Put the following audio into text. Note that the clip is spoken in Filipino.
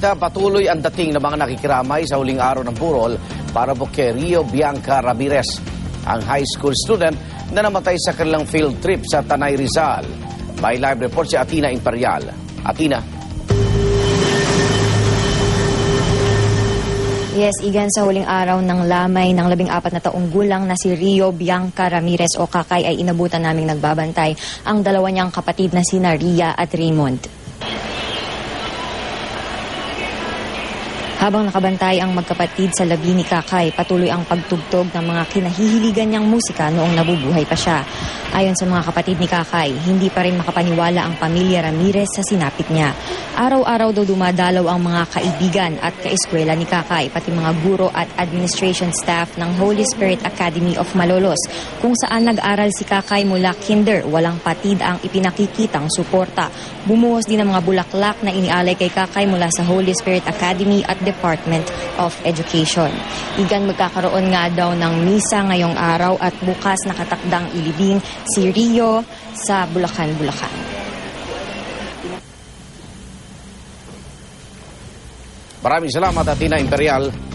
Ita patuloy ang dating ng mga nakikiramay sa huling araw ng burol para po kay Rio Bianca Ramirez, ang high school student na namatay sa kanilang field trip sa Tanay Rizal. By live report si Atina Imperial. Atina. Yes, Igan, sa huling araw ng lamay ng labing apat na taong gulang na si Rio Bianca Ramirez o Kakay ay inabutan naming nagbabantay ang dalawa niyang kapatid na sina Ria at Raymond. Habang nakabantay ang magkapatid sa labi ni Kakay, patuloy ang pagtugtog ng mga kinahihiligan niyang musika noong nabubuhay pa siya. Ayon sa mga kapatid ni Kakay, hindi pa rin makapaniwala ang pamilya Ramirez sa sinapit niya. Araw-araw daw dumadalaw ang mga kaibigan at kaeskwela ni Kakay, pati mga guro at administration staff ng Holy Spirit Academy of Malolos, kung saan nag-aral si Kakay mula kinder, walang patid ang ipinakikitang suporta. Bumuhos din ang mga bulaklak na inialay kay Kakay mula sa Holy Spirit Academy at Department of Education. Igan magkakaroon nga daw ng misa ngayong araw at bukas nakatakdang ilibing si Rio sa Bulacan, Bulacan. Maraming salamat Atina Imperial.